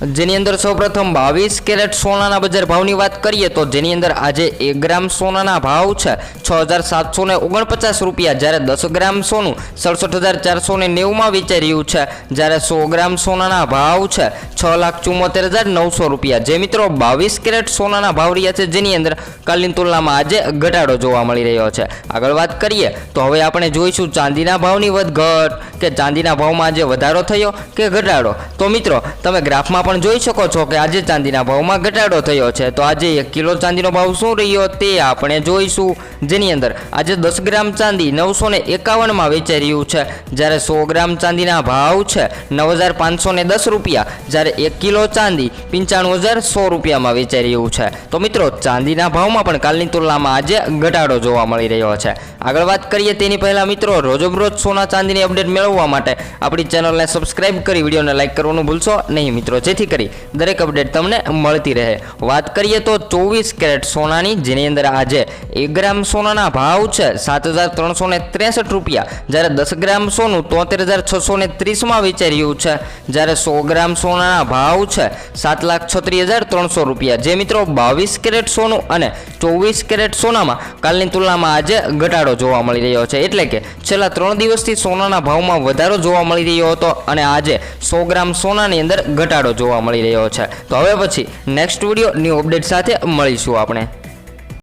જેની અંદર સૌપ્રથમ બાવીસ કેરેટ સોનાના બજાર ભાવની વાત કરીએ તો જેની અંદર આજે એક ગ્રામ સોનાના ભાવ છે છ હજાર સાતસો ને ઓગણપચાસ રૂપિયા. જ્યારે દસ ગ્રામ સોનું સડસઠ હજાર ચારસો ને નેવુંમાં વેચાઈ રહ્યું છે. જ્યારે સો ગ્રામ સોનાના ભાવ છે છ લાખ ચુમ્મોતેર હજાર નવસો રૂપિયા. જે મિત્રો બાવીસ કેરેટ સોનાના ભાવ રહ્યા છે જેની અંદર કાલની તુલનામાં આજે ઘટાડો જોવા મળી રહ્યો છે. આગળ વાત કરીએ તો હવે આપણે જોઈશું ચાંદીના ભાવની વધઘટ કે ચાંદીના ભાવમાં આજે વધારો થયો કે ઘટાડો. તો મિત્રો, તમે ગ્રાફમાં પણ જોઈ શકો છો કે આજે ચાંદીના ભાવમાં ઘટાડો થયો છે. તો આજે એક કિલો ચાંદીનો ભાવ શું રહ્યો તે આપણે જોઈશું. જેની અંદર આજે દસ ગ્રામ ચાંદી નવસો ને એકાવનમાં વેચાઈ રહ્યું છે. જ્યારે સો ગ્રામ ચાંદીના ભાવ છે નવ હજાર પાંચસો ને દસ રૂપિયા. જ્યારે એક કિલો ચાંદી પંચાણું હજાર સો રૂપિયામાં વેચાઈ રહ્યું છે. તો મિત્રો, ચાંદીના ભાવમાં પણ કાલની તુલનામાં આજે ઘટાડો જોવા મળી રહ્યો છે. આગળ વાત કરીએ તેની પહેલાં મિત્રો, રોજબરોજ સોના ચાંદીની અપડેટ મેળવવા માટે આપણી ચેનલને સબસ્ક્રાઇબ કરી વિડીયોને લાઇક કરવાનું ભૂલશો નહીં મિત્રો. જેથી કરી. દરેક અપડેટ તમને મળતી રહે. વાત કરીએ તો ચોવીસ કેરેટ સોનાની, જેની અંદર આજે એક ગ્રામ સોનાના ભાવ છે સાત હજાર ત્રણસો ને ત્રેસઠ રૂપિયા. જ્યારે દસ ગ્રામ સોનું તોતેર હજાર છસો ને ત્રીસમાં વેચાઈ રહ્યું છે. જ્યારે સો ગ્રામ સોનાના ભાવ છે સાત લાખ છત્રીસ હજાર ત્રણસો રૂપિયા. જે મિત્રો બાવીસ કેરેટ સોનું અને ચોવીસ કેરેટ સોનામાં કાલની તુલનામાં આજે ઘટાડો જોવા મળી રહ્યો છે. એટલે કે છેલ્લા ત્રણ દિવસથી સોનાના ભાવમાં વધારો જોવા મળી રહ્યો હતો અને આજે સો ગ્રામ સોનાની અંદર ઘટાડો જોવા મળી રહ્યો છે. તો હવે પછી નેક્સ્ટ વીડિયો ન્યૂ અપડેટ સાથે મળીશું આપણે.